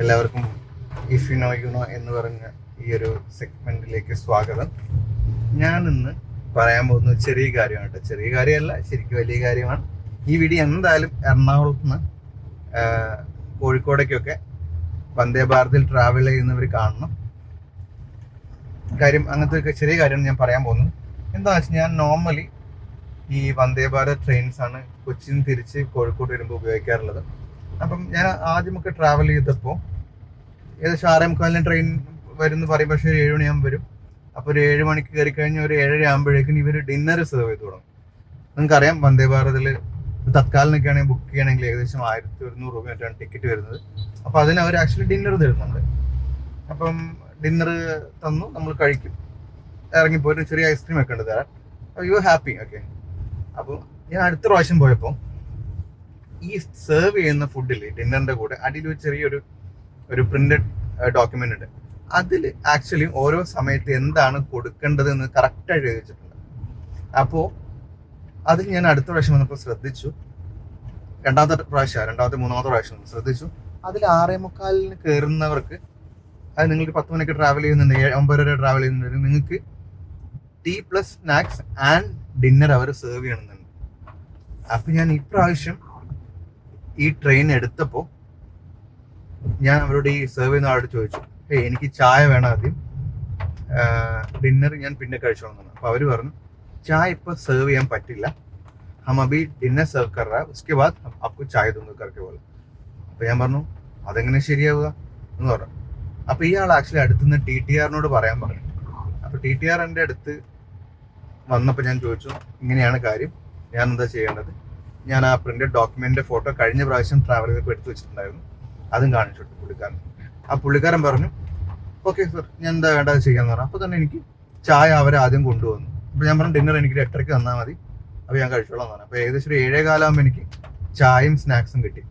എല്ലാവർക്കും if you know you know എന്ന് പറഞ്ഞ ഈ ഒരു സെഗ്മെന്റിലേക്ക് സ്വാഗതം. ഞാൻ ഇന്ന് പറയാൻ പോകുന്നത് ചെറിയ കാര്യമാണ് ചെറിയ കാര്യമല്ല ശരിക്കും വലിയ കാര്യമാണ്. ഈ വീഡിയോ എന്തായാലും എറണാകുളത്ത് നിന്ന് കോഴിക്കോടേക്കൊക്കെ വന്ദേ ഭാരതിൽ ട്രാവൽ ചെയ്യുന്നവർ കാണണം. കാര്യം അങ്ങനത്തെ ഒരു ചെറിയ കാര്യമാണ് ഞാൻ പറയാൻ പോകുന്നത്. എന്താണെന്ന് വെച്ചാൽ ഞാൻ നോർമലി ഈ വന്ദേ ഭാരത് ട്രെയിൻസ് ആണ് കൊച്ചിയിൽ നിന്ന് തിരിച്ച് കോഴിക്കോട് വരുമ്പോൾ ഉപയോഗിക്കാറുള്ളത്. അപ്പം ഞാൻ ആദ്യമൊക്കെ ട്രാവൽ ചെയ്തപ്പോൾ ഏകദേശം ആറേ മുക്കാലിന് ട്രെയിൻ വരും എന്ന് പറയും പക്ഷേ ഒരു ഏഴ് മണിയാകുമ്പോൾ വരും. അപ്പോൾ ഒരു ഏഴ് മണിക്ക് കയറി കഴിഞ്ഞ് ഒരു ഏഴര ആകുമ്പോഴേക്കും ഇവർ ഡിന്നർ സെർവ് ചെയ്ത് തുടങ്ങും. നിങ്ങൾക്കറിയാം വന്ദേ ഭാരതിൽ തത്കാലിനൊക്കെ ആണെങ്കിൽ ബുക്ക് ചെയ്യണമെങ്കിൽ ഏകദേശം ആയിരത്തി ഒരുന്നൂറ് രൂപ ടിക്കറ്റ് വരുന്നത്. അപ്പോൾ അതിന് അവർ ആക്ച്വലി ഡിന്നർ തരുന്നുണ്ട്. അപ്പം ഡിന്നർ തന്നു നമ്മൾ കഴിക്കും. ഇറങ്ങിപ്പോയിട്ട് ചെറിയ ഐസ്ക്രീം ഒക്കെ ഉണ്ട് തരാൻ. യു ഹാപ്പി ഓക്കെ അപ്പോൾ ഞാൻ അടുത്ത പ്രാവശ്യം പോയപ്പോൾ ഈ സെർവ് ചെയ്യുന്ന ഫുഡിൽ ഡിന്നറിന്റെ കൂടെ അടിയിൽ ഒരു ചെറിയൊരു ഒരു പ്രിന്റഡ് ഡോക്യുമെന്റ് ഉണ്ട്. അതിൽ ആക്ച്വലി ഓരോ സമയത്ത് എന്താണ് കൊടുക്കേണ്ടത് എന്ന് കറക്റ്റായിട്ട് വെച്ചിട്ടുണ്ട് അപ്പോൾ അത് ഞാൻ അടുത്ത പ്രാവശ്യം വന്നപ്പോൾ ശ്രദ്ധിച്ചു. രണ്ടാമത്തെ പ്രാവശ്യം രണ്ടാമത്തെ മൂന്നാമത്തെ പ്രാവശ്യം ശ്രദ്ധിച്ചു. അതിൽ ആറേ മുക്കാലിന് കയറുന്നവർക്ക് അത് നിങ്ങൾക്ക് പത്ത് മണിക്ക് ട്രാവൽ ചെയ്യുന്നുണ്ട് ഒമ്പത് വരെ ട്രാവൽ ചെയ്യുന്നുണ്ട് നിങ്ങൾക്ക് tea plus snacks and dinner our serve ചെയ്യണമെന്നുണ്ട്. അപ്പൊ ഞാൻ ഇപ്രാവശ്യം ഈ ട്രെയിൻ എടുത്തപ്പോൾ ഞാൻ അവരോട് ഈ സെർവ് ചെയ്യുന്ന ആളോട് ചോദിച്ചു ഏയ് എനിക്ക് ചായ വേണം ആദ്യം. ഡിന്നർ ഞാൻ പിന്നെ കഴിച്ചോളാം അപ്പൊ അവർ പറഞ്ഞു ചായ ഇപ്പോൾ സെർവ് ചെയ്യാൻ പറ്റില്ല. ഹം അബി ഡിന്നർ സെർവ് കർ ഉസ്കെ ബാദ് അപ്പൊ ചായ തൊന്നു കറക്കെ പോലെ. അപ്പൊ ഞാൻ പറഞ്ഞു അതെങ്ങനെ ശരിയാവുക? എന്ന് പറഞ്ഞു. അപ്പോൾ ഇയാൾ ആക്ച്വലി അടുത്തുനിന്ന് ടി ടി ആറിനോട് പറയാൻ പറഞ്ഞു. അപ്പോൾ ടി ടി ആർ അടുത്ത് വന്നപ്പോൾ ഞാൻ ചോദിച്ചു ഇങ്ങനെയാണ് കാര്യം. ഞാൻ എന്താ ചെയ്യേണ്ടത്? ഞാൻ ആ പ്രിന്റഡ് ഡോക്യുമെന്റിന്റെ ഫോട്ടോ കഴിഞ്ഞ പ്രാവശ്യം ട്രാവൽ ചെയ്തപ്പോൾ എടുത്തു വെച്ചിട്ടുണ്ടായിരുന്നു. അതും കാണിച്ചിട്ട് പുള്ളിക്കാരൻ. ആ പുള്ളിക്കാരൻ പറഞ്ഞു ഓക്കെ സർ ഞാൻ എന്താ വേണ്ടത് ചെയ്യാന്ന് പറഞ്ഞു. അപ്പോൾ തന്നെ എനിക്ക് ചായ അവരെ ആദ്യം കൊണ്ടുവന്നു. അപ്പോൾ ഞാൻ പറഞ്ഞു ഡിന്നർ എനിക്ക് എട്ടരയ്ക്ക് തന്നാൽ മതി. അപ്പോൾ ഞാൻ കഴിച്ചോളാം എന്ന് പറഞ്ഞു. അപ്പോൾ ഏകദേശം ഒരു ഏഴേ എനിക്ക് ചായയും സ്നാക്സും കിട്ടി.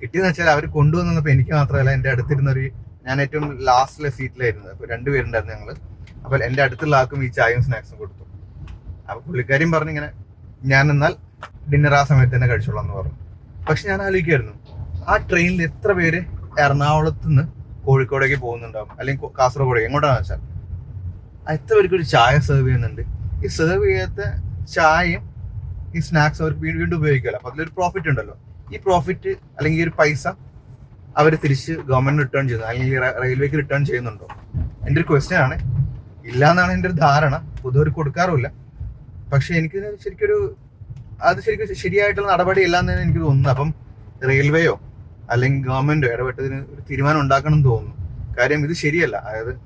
കിട്ടിയെന്ന് വെച്ചാൽ അവർ കൊണ്ടുവന്നപ്പോൾ എനിക്ക് മാത്രമല്ല എന്റെ അടുത്തിരുന്ന ഒരു ഞാൻ ഏറ്റവും ലാസ്റ്റിലെ സീറ്റിലായിരുന്നു അപ്പോൾ രണ്ടുപേരുണ്ടായിരുന്നു ഞങ്ങൾ അപ്പോൾ എന്റെ അടുത്തുള്ള ആൾക്കും ഈ ചായയും സ്നാക്സും കൊടുത്തു. അപ്പോൾ പുള്ളിക്കാരിയും പറഞ്ഞിങ്ങനെ ഞാൻ എന്നാൽ ഡിന്നർ ആ സമയത്ത് തന്നെ കഴിച്ചോളാം എന്ന് പറഞ്ഞു. പക്ഷെ ഞാൻ ആലോചിക്കായിരുന്നു ആ ട്രെയിനിൽ എത്ര പേര് എറണാകുളത്ത് നിന്ന് കോഴിക്കോടേക്ക് പോകുന്നുണ്ടാവും? അല്ലെങ്കിൽ കാസർഗോഡ് എങ്ങോട്ടാണെന്ന് വെച്ചാൽ? എത്ര പേർക്ക് ഒരു ചായ സെർവ് ചെയ്യുന്നുണ്ട്? ഈ സെർവ് ചെയ്യാത്ത ചായയും ഈ സ്നാക്സ് അവർക്ക് വീണ്ടും ഉപയോഗിക്കാമല്ലോ അപ്പൊ അതിലൊരു പ്രോഫിറ്റ് ഉണ്ടല്ലോ. ഈ പ്രോഫിറ്റ് അല്ലെങ്കിൽ ഈ ഒരു പൈസ അവർ തിരിച്ച് ഗവൺമെന്റ് റിട്ടേൺ ചെയ്യുന്നു. അല്ലെങ്കിൽ റെയിൽവേക്ക് റിട്ടേൺ ചെയ്യുന്നുണ്ടോ? എന്റെ ഒരു ക്വസ്റ്റ്യൻ ആണ്. ഇല്ല എന്നാണ് എന്റെ ഒരു ധാരണ. പൊതുവെ കൊടുക്കാറുമില്ല. പക്ഷെ എനിക്ക് ശരിക്കൊരു അത് ശരിക്കും ശരിയായിട്ടുള്ള നടപടി ഇല്ല എന്ന് എനിക്ക് തോന്നുന്നു. അപ്പം റെയിൽവേയോ അല്ലെങ്കിൽ ഗവൺമെന്റോ ഇടപെട്ടതിന് ഒരു തീരുമാനം ഉണ്ടാക്കണം എന്ന് തോന്നുന്നു. കാര്യം ഇത് ശരിയല്ല. അതായത്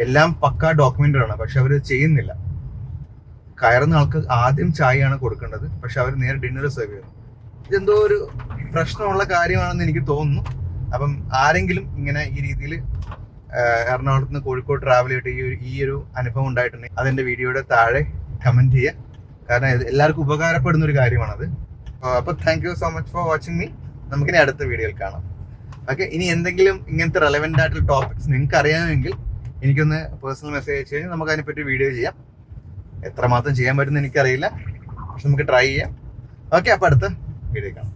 എല്ലാം പക്ക ഡോക്യുമെന്റഡ് ആണ്. പക്ഷെ അവർ ചെയ്യുന്നില്ല. കയറുന്ന ആൾക്ക് ആദ്യം ചായയാണ് കൊടുക്കേണ്ടത്. പക്ഷെ അവർ നേരെ ഡിന്നർ സെർവ് ചെയ്യുന്നു ഇതെന്തോ ഒരു പ്രശ്നമുള്ള കാര്യമാണെന്ന് എനിക്ക് തോന്നുന്നു. അപ്പം ആരെങ്കിലും ഇങ്ങനെ ഈ രീതിയിൽ എറണാകുളത്ത് നിന്ന് കോഴിക്കോട് ട്രാവൽ ചെയ്തിട്ട് ഈ ഒരു ഈ ഒരു അനുഭവം ഉണ്ടായിട്ടുണ്ടെങ്കിൽ അതെന്റെ വീഡിയോയുടെ താഴെ കമന്റ് ചെയ്യുക. കാരണം എല്ലാവർക്കും ഉപകാരപ്പെടുന്ന ഒരു കാര്യമാണത് അപ്പൊ thank you so much for watching me നമുക്കിനി അടുത്ത വീഡിയോയിൽ കാണാം. ഓക്കെ ഇനി എന്തെങ്കിലും ഇങ്ങനത്തെ റെലവെന്റ് ആയിട്ടുള്ള ടോപ്പിക്സ് നിങ്ങൾക്ക് അറിയാമെങ്കിൽ എനിക്കൊന്ന് പേഴ്സണൽ മെസ്സേജ് അയച്ചു കഴിഞ്ഞാൽ നമുക്ക് അതിനെപ്പറ്റി വീഡിയോ ചെയ്യാം. എത്രമാത്രം ചെയ്യാൻ പറ്റുമെന്ന് എനിക്കറിയില്ല. പക്ഷെ നമുക്ക് ട്രൈ ചെയ്യാം. ഓക്കെ അപ്പൊ അടുത്ത വീഡിയോ കാണാം.